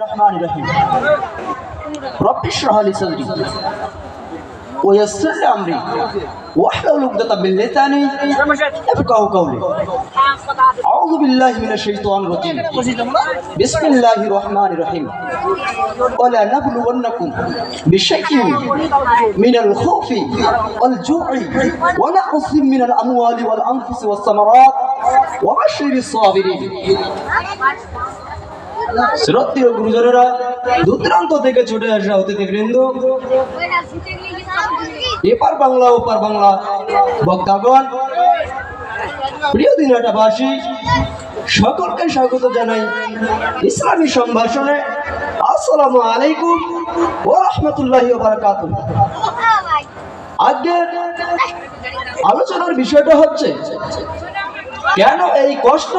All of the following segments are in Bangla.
الرحمن الرحيم. رب اشرح لي صدري ويسر لي أمري واحلل عقدة من لساني يفقهوا قولي. أعوذ بالله من الشيطان الرجيم. بسم الله الرحمن الرحيم. ولا نبلونكم بشيء من الخوف والجوع ونقص من الأموال والأنفس والثمرات وبشر الصابرين. শ্রদ্ধেয় গুরুজনেরা দূরান্ত থেকে ছুটে আসা অতিথি বৃন্দ এপার বাংলা, ওপার বাংলা বক্তাগণ, প্রিয় দিনাটাবাসী, সকলকে স্বাগত জানাই ইসলামী সম্ভাষণে। আসসালামু আলাইকুম ও রহমতুল্লাহ বারাকাত আজকের আলোচনার বিষয়টা হচ্ছে, কেন এই কষ্ট?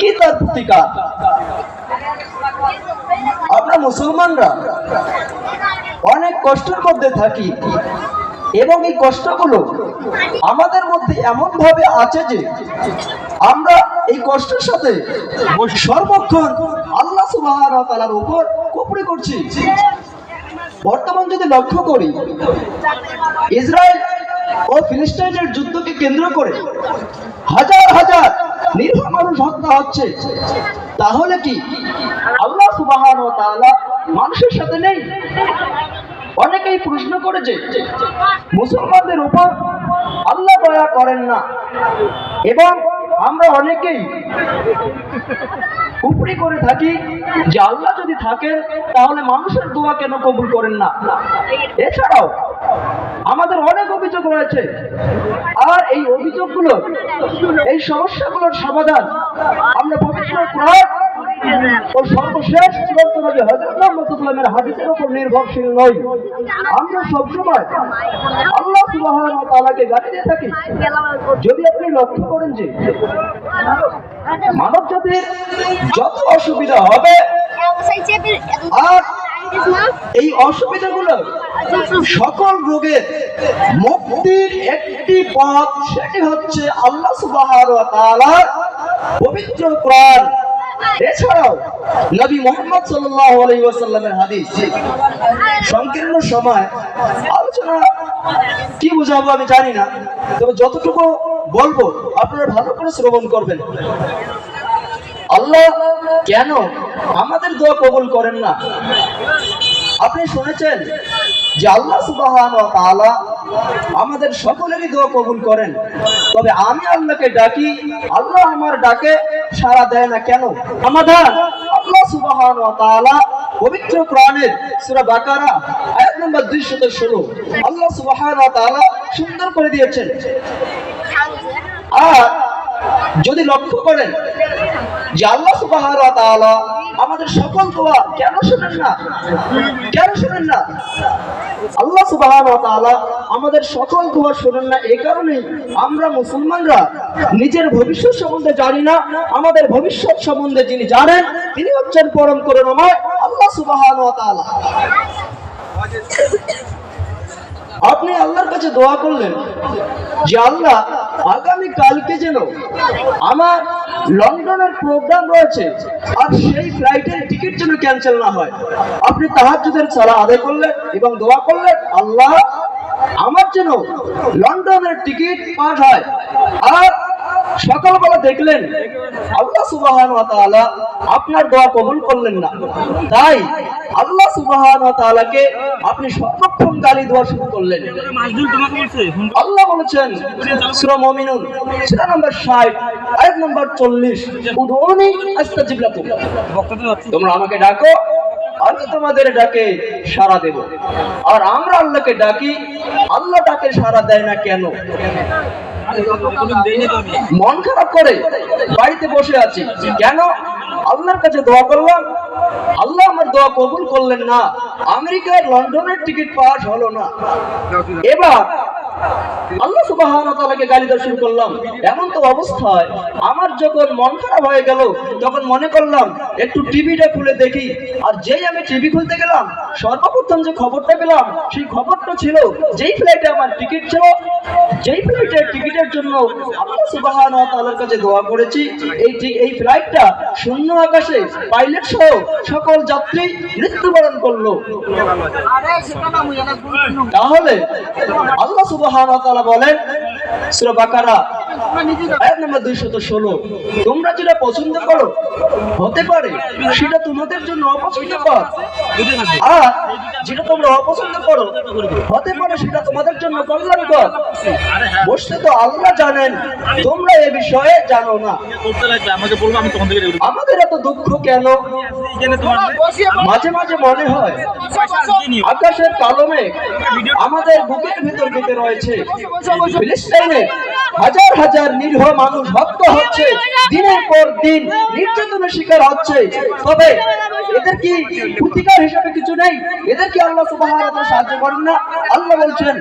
কি তার প্রতিকার? আমরা মুসলমানরা অনেক কষ্টের মধ্যে থাকি এবং এই কষ্টগুলো আমাদের মধ্যে এমন ভাবে আছে যে আমরা এই কষ্টের সাথে সর্বক্ষণ আল্লাহ ওয়া উপর কুফরি করছি। বর্তমান যদি লক্ষ্য করি, ইসরায়েল ও ফিলিস্তাইনের যুদ্ধকে কেন্দ্র করে হাজার হাজার নিরীহ মানুষ হত্যা হচ্ছে। তাহলে কি? আল্লাহ সুবাহ মানুষের সাথে নেই? অনেকেই প্রশ্ন করেছে, মুসলমানদের উপর আল্লাহ দয়া করেন না। এবং আমরা অনেকেই উপরি করে থাকি যে আল্লাহ যদি থাকেন, তাহলে মানুষের দোয়া কেন কবুল করেন না? এছাড়াও আমাদের অনেক অভিযোগ রয়েছে। আর এই অভিযোগগুলো এই সমস্যাগুলোর সমাধান আমরা পবিত্র কোরআন সর্বশেষ চূড়ান্ত নবী হাদিসের উপর নির্ভরশীল নই। আমরা সবসময় আল্লাহ থাকি, যদি আপনি লক্ষ্য করেন যে মানব জাতির যত অসুবিধা হবে, আর এই সকল রোগের মুক্তির একটি পথ, সেটি হচ্ছে আল্লাহ ওয়া পবিত্র কোরআন। এছাড়াও নবী মোহাম্মদ সাল্লাল্লাহু আলাইহি হাদিস সংকীর্ণ সময়, আলোচনা, কি বুঝাবো আমি জানি না, তবে যতটুকু বলব, আপনারা ভালো করে শ্রবণ করবেন। আল্লাহ কেন আমাদের দোয়া কবুল করেন না? আপনি শুনেছেন যে আল্লাহ তাআলা আমাদের সকলেরই দোয়া কবুল করেন। তবে আমি আল্লাহকে ডাকি, আল্লাহ আমার ডাকে, সাড়া দেয় না কেন? সমাধান। আল্লাহ সুবহান পবিত্র কোরআনের সূরা বাকারা, আয়াত নম্বর 216 আল্লাহ সুবহান সুন্দর করে দিয়েছেন। আর যদি লক্ষ্য করেন যে আল্লাহ আমাদের সকল দোয়া কেন শুনেন না? কেন শুনেন না? আল্লাহ আমাদের সকল না এই আমরা মুসলমানরা নিজের ভবিষ্যৎ সম্বন্ধে জানি না, আমাদের ভবিষ্যৎ সম্বন্ধে যিনি জানেন, তিনি হচ্ছেন পরম করুণাময় আল্লাহ তাআলা। আপনি আল্লাহর কাছে দোয়া করলেন যে আল্লাহ আগামী কালকে যেন আমার লন্ডনের প্রোগ্রাম রয়েছে, আর সেই ফ্লাইটের টিকিট যেন ক্যান্সেল না হয়। আপনি তাহার যদি সারা আদায় করলেন এবং দোয়া করলেন, আল্লাহ আমার যেন লন্ডনের টিকিট পাঠ হয়। আর সকালবেলা দেখলেন আল্লাহ সুবহান আপনার দোয়া কবুল করলেন না। তাই আল্লাহ সুবহান আপনি সর্বক্ষণ গালি দেওয়া শুরু করলেন। আল্লাহ বলেছেন, সূরা সূরা নম্বর 60 আয়াত নম্বর 40 উদউনি তোমরা আমাকে ডাকো, আমি তোমাদের ডাকে সাড়া দেব। আর আমরা আল্লাহকে ডাকি, আল্লাহ ডাকে সাড়া দেয় না কেন? মন খারাপ করে বাড়িতে বসে আছি। কেন? আল্লাহর কাছে দোয়া করলাম। আল্লাহ আমার দোয়া কবুল করলেন না। আমেরিকায় লন্ডনের টিকিট পাস হলো না। এবার আল্লাহ তাআলাকে গালি শুরু করলাম। এমন তো অবস্থায় আমার যখন মন খারাপ হয়ে গেল তখন মনে করলাম একটু টিভিটা খুলে দেখি। আর যেই আমি টিভি খুলতে গেলাম সর্বপ্রথম যে খবরটা পেলাম সেই খবরটা ছিল যেই ফ্লাইটে আমার টিকিট ছিল যেই ফ্লাইটের টিকিটের জন্য আল্লাহ কাছে দোয়া করেছি। এই এই ফ্লাইটটা শূন্য আকাশে পাইলট সহ সকল যাত্রী মৃত্যুবরণ করল। তাহলে আল্লাহ সুবহানাহু তাআলা বলেন সূরা বাকারা আয়াত নাম্বার 216 তোমরা যেটা পছন্দ করো, হতে পারে সেটা তোমাদের জন্য থাকবে আর যেটা তোমরা অপছন্দ করো, হতে পারে সেটা তোমাদের জন্য আল্লাহ জানেন, তোমরা এ বিষয়ে জানো না। আমাদের এত দুঃখ কেন? মাঝে মাঝে মনে হয়, আকাশের কালো মেঘ আমাদের বুকের ভিতর কেটে রয়েছে। হাজার হাজার নিরীহ মানুষ হত্যা হচ্ছে, দিনের পর দিন নির্যাতনের শিকার হচ্ছে। তবে এদের কি প্রতিকার হিসাবে কিছু নেই? এদের কি আল্লাহ তাআলা সাহায্য করেন না? আল্লাহ বলছেন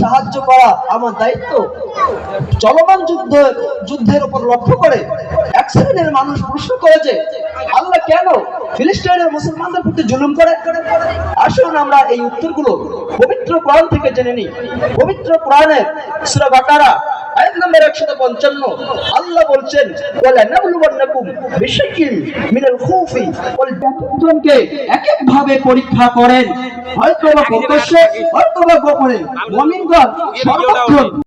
সাহায্য করা আমার দায়িত্ব। চলমান যুদ্ধ, যুদ্ধের উপর লক্ষ্য করে এক মানুষ প্রশ্ন করেছে কেন? ফিলিস্তিনের মুসলমানদের প্রতি জুলুম করে? আসুন আমরা এই উত্তরগুলো পবিত্র কোরআন থেকে জেনে নিই। পবিত্র কোরআনের সূরা বাকারা, আয়াত নম্বর 155 আল্লাহ ওয়ালা মিনাল খুফি ওয়াল এক এক ভাবে পরীক্ষা করেন হয়তো বা হয়তো বা গোপনে। মুমিনগণ